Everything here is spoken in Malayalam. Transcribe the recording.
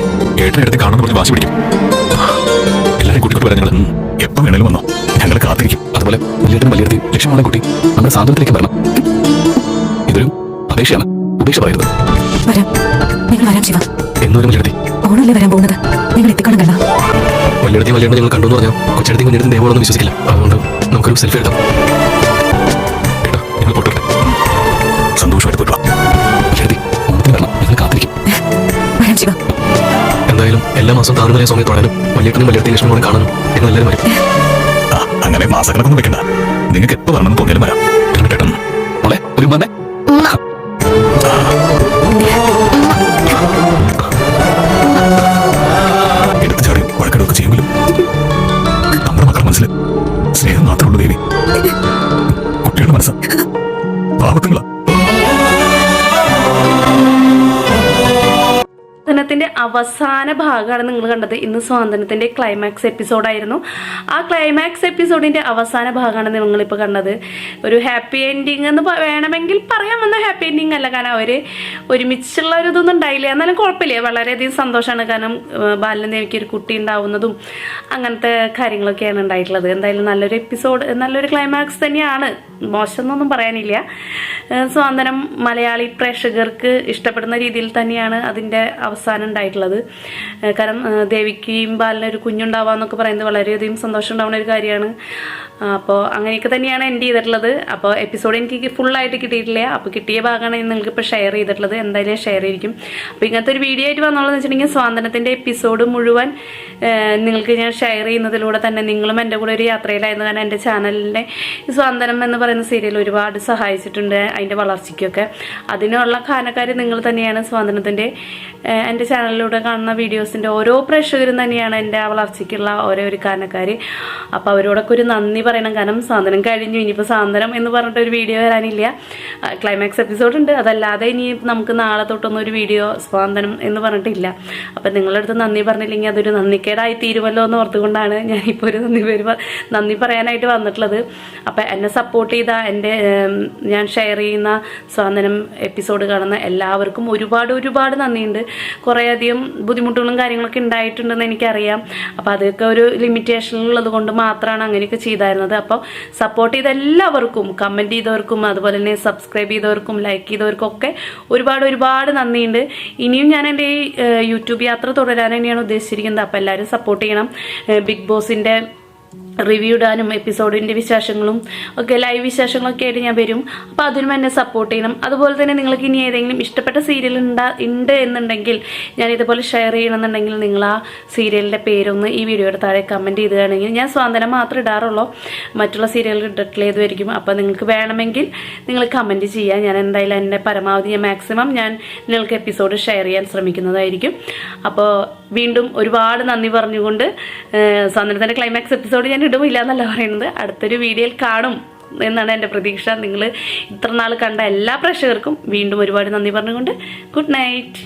തിരിച്ചു പിടിക്കും. എല്ലാവരും കൂട്ടിക്കൊണ്ട് വരാൻ ഞങ്ങൾ എപ്പം വേണേലും വന്നോ. ഞങ്ങൾ കാത്തിരിക്കും. അതുപോലെ വലിയേട്ടനും വലിയ ലക്ഷ്യമാണ് കുട്ടി നമ്മുടെ സാന്ത്വനത്തിലേക്ക് വരണം. ഇതൊരു അപേക്ഷയാണ്. ഉപേക്ഷ പറയരുത്. വരാം. നിങ്ങൾ വരാം ശിവ. എന്നൊരു വലിയടത്തി? ഓണല്ലേ വരാൻ പോകുന്നത്? നിങ്ങൾ എത്തിക്കണം കണ്ട വലിയടത്തി വലിയ ഞങ്ങൾ കണ്ടു എന്ന് പറഞ്ഞാൽ കൊച്ചെടുത്തി കുഞ്ഞെടുത്തും ദേവോളൊന്നും വിശ്വസിക്കില്ല. അതുകൊണ്ട് നമുക്കൊരു സെൽഫി എടുക്കാം. സന്തോഷമായിട്ട് എന്തായാലും എല്ലാ മാസം താറുമലയ സ്വാമി തൊഴാനും വലിയേട്ടനും വലിയടത്തി ലക്ഷ്മി കൂടെ കാണാനും എന്ന് എല്ലാവരും വരും അങ്ങനെ മാസക്കണക്കൊന്നും വെക്കണ്ട. നിങ്ങൾക്ക് എപ്പോ വരണം തോന്നിയാലും വരാം. എന്നിട്ടേട്ടൻ മോളെ ഒരു മന്നെ മനസ്സിൽ സ്നേഹം മാത്രമുള്ളൂ ദേവി. കുട്ടികളുടെ മനസ്സ്. പാവത്തുങ്ങളാ. സ്വാതന്ത്ര്യത്തിന്റെ അവസാന ഭാഗമാണ് നിങ്ങൾ കണ്ടത്. ഇന്ന് സ്വാതന്ത്ര്യത്തിന്റെ ക്ലൈമാക്സ് എപ്പിസോഡായിരുന്നു ആ ക്ലൈമാക്സ് എപ്പിസോഡിന്റെ അവസാന ഭാഗമാണ് നിങ്ങളിപ്പോൾ കണ്ടത്. ഒരു ഹാപ്പി എൻഡിങ് എന്ന് വേണമെങ്കിൽ പറയാൻ വന്ന ഹാപ്പി എൻഡിങ് അല്ല. കാരണം അവർ ഒരുമിച്ചുള്ള ഒരു ഇതൊന്നും ഉണ്ടായില്ല. എന്നാലും കുഴപ്പമില്ല. വളരെയധികം സന്തോഷമാണ്. കാരണം ബാലൻ ദേവിക്ക് ഒരു കുട്ടി ഉണ്ടാവുന്നതും അങ്ങനത്തെ കാര്യങ്ങളൊക്കെയാണ് ഉണ്ടായിട്ടുള്ളത്. എന്തായാലും നല്ലൊരു എപ്പിസോഡ് നല്ലൊരു ക്ലൈമാക്സ് തന്നെയാണ്. മോശം എന്നൊന്നും പറയാനില്ല സ്വാതന്ത്ര്യം മലയാളി പ്രേക്ഷകർക്ക് ഇഷ്ടപ്പെടുന്ന രീതിയിൽ തന്നെയാണ് അതിന്റെ അവസാനം ഉണ്ടായിട്ടുള്ളത്. കാരണം ദേവിക്കും ബാലിന് ഒരു കുഞ്ഞുണ്ടാവാന്നൊക്കെ പറയുന്നത് വളരെയധികം സന്തോഷം ഉണ്ടാവുന്ന ഒരു കാര്യമാണ്. അപ്പോൾ അങ്ങനെയൊക്കെ തന്നെയാണ് എന്റെ ചെയ്തിട്ടുള്ളത്. അപ്പോൾ എപ്പിസോഡ് എനിക്ക് ഫുള്ളായിട്ട് കിട്ടിയിട്ടില്ല. അപ്പോൾ കിട്ടിയ ഭാഗമാണ് നിങ്ങൾക്ക് ഇപ്പോൾ ഷെയർ ചെയ്തിട്ടുള്ളത്. എന്തായാലും ഷെയർ ചെയ്തിരിക്കും. അപ്പോൾ ഇങ്ങനത്തെ ഒരു വീഡിയോ ആയിട്ട് വന്നോളെന്ന് വെച്ചിട്ടുണ്ടെങ്കിൽ സ്വാതന്ത്ര്യത്തിന്റെ എപ്പിസോഡ് മുഴുവൻ നിങ്ങൾക്ക് ഞാൻ ഷെയർ ചെയ്യുന്നതിലൂടെ തന്നെ നിങ്ങളും എന്റെ കൂടെ ഒരു യാത്രയിലായിരുന്നു. കാരണം എന്റെ ചാനലിന്റെ സ്വാതന്ത്ര്യം എന്ന് പറയുന്ന സീരിയൽ ഒരുപാട് സഹായിച്ചിട്ടുണ്ട് അതിന്റെ വളർച്ചയ്ക്കൊക്കെ. അതിനുള്ള കാരണക്കാർ നിങ്ങൾ തന്നെയാണ് സ്വാതന്ത്ര്യത്തിന്റെ എന്റെ ചാനലിലൂടെ കാണുന്ന വീഡിയോസിന്റെ ഓരോ പ്രേക്ഷകരും തന്നെയാണ് എന്റെ ആ വളർച്ചയ്ക്കുള്ള ഓരോ ഒരു കാരണക്കാർ അപ്പോൾ അവരോടൊക്കെ ഒരു നന്ദി പറയണം. കാരണം സാന്ത്വനം കഴിഞ്ഞു ഇനിയിപ്പോൾ സാന്ത്വനം എന്ന് പറഞ്ഞിട്ട് ഒരു വീഡിയോ വരാനില്ല. ക്ലൈമാക്സ് എപ്പിസോഡ് ഉണ്ട്. അതല്ലാതെ ഇനി നമുക്ക് നാളെ തൊട്ടൊന്നും ഒരു വീഡിയോ സ്വാതന്ത്ര്യം എന്ന് പറഞ്ഞിട്ടില്ല. അപ്പം നിങ്ങളുടെ അടുത്ത് നന്ദി പറഞ്ഞില്ലെങ്കിൽ അതൊരു നന്ദിക്കേടായി തീരുമല്ലോ എന്ന് ഓർത്തുകൊണ്ടാണ് ഞാനിപ്പോൾ ഒരു നന്ദി പേര് നന്ദി പറയാനായിട്ട് വന്നിട്ടുള്ളത്. അപ്പം എന്നെ സപ്പോർട്ട് ചെയ്ത എന്റെ ഞാൻ ഷെയർ ചെയ്യുന്ന സ്വാതന്ത്ര്യം എപ്പിസോഡ് കാണുന്ന എല്ലാവർക്കും ഒരുപാട് ഒരുപാട് നന്ദിയുണ്ട്. കുറേയധികം ബുദ്ധിമുട്ടുകളും കാര്യങ്ങളൊക്കെ ഉണ്ടായിട്ടുണ്ടെന്ന് എനിക്കറിയാം. അപ്പോൾ അതൊക്കെ ഒരു ലിമിറ്റേഷനിലുള്ളത് കൊണ്ട് മാത്രമാണ് അങ്ങനെയൊക്കെ ചെയ്തായിരുന്നത്. അപ്പോൾ സപ്പോർട്ട് ചെയ്ത എല്ലാവർക്കും കമന്റ് ചെയ്തവർക്കും അതുപോലെ തന്നെ സബ്സ്ക്രൈബ് ചെയ്തവർക്കും ലൈക്ക് ചെയ്തവർക്കും ഒക്കെ ഒരുപാട് ഒരുപാട് നന്ദിയുണ്ട്. ഇനിയും ഞാൻ എന്റെ ഈ യൂട്യൂബ് യാത്ര തുടരാൻ തന്നെയാണ് ഉദ്ദേശിച്ചിരിക്കുന്നത്. അപ്പോൾ എല്ലാവരും സപ്പോർട്ട് ചെയ്യണം. ബിഗ് ബോസിന്റെ റിവ്യൂ ഇടാനും എപ്പിസോഡിന്റെ വിശേഷങ്ങളും ഒക്കെ ലൈവ് വിശേഷങ്ങളൊക്കെ ആയിട്ട് ഞാൻ വരും. അപ്പോൾ അതിനും എന്നെ സപ്പോർട്ട് ചെയ്യണം. അതുപോലെ തന്നെ നിങ്ങൾക്ക് ഇനി ഏതെങ്കിലും ഇഷ്ടപ്പെട്ട സീരിയൽ ഉണ്ടാ ഉണ്ട് എന്നുണ്ടെങ്കിൽ ഞാൻ ഇതുപോലെ ഷെയർ ചെയ്യണമെന്നുണ്ടെങ്കിൽ നിങ്ങൾ ആ സീരിയലിന്റെ പേരൊന്ന് ഈ വീഡിയോയുടെ താഴെ കമന്റ് ചെയ്തുകയാണെങ്കിൽ ഞാൻ സ്വാതന്ത്ര്യം മാത്രം ഇടാറുള്ളൂ. മറ്റുള്ള സീരിയൽ ഇട്ടിട്ടില്ല ഇതുവരെയും അപ്പോൾ നിങ്ങൾക്ക് വേണമെങ്കിൽ നിങ്ങൾ കമന്റ് ചെയ്യാം ഞാൻ എന്തായാലും എന്റെ പരമാവധി ഞാൻ മാക്സിമം ഞാൻ നിങ്ങൾക്ക് എപ്പിസോഡ് ഷെയർ ചെയ്യാൻ ശ്രമിക്കുന്നതായിരിക്കും. അപ്പോൾ വീണ്ടും ഒരുപാട് നന്ദി പറഞ്ഞുകൊണ്ട് സ്വാതന്ത്ര്യത്തിന്റെ ക്ലൈമാക്സ് എപ്പിസോഡ് ഞാൻ ഇടുമില്ല എന്നല്ല പറയുന്നത്. അടുത്തൊരു വീഡിയോയിൽ കാണും എന്നാണ് എന്റെ പ്രതീക്ഷ. നിങ്ങൾ ഇത്ര നാൾ കണ്ട എല്ലാ പ്രേക്ഷകർക്കും വീണ്ടും ഒരുപാട് നന്ദി പറഞ്ഞുകൊണ്ട് ഗുഡ് നൈറ്റ്.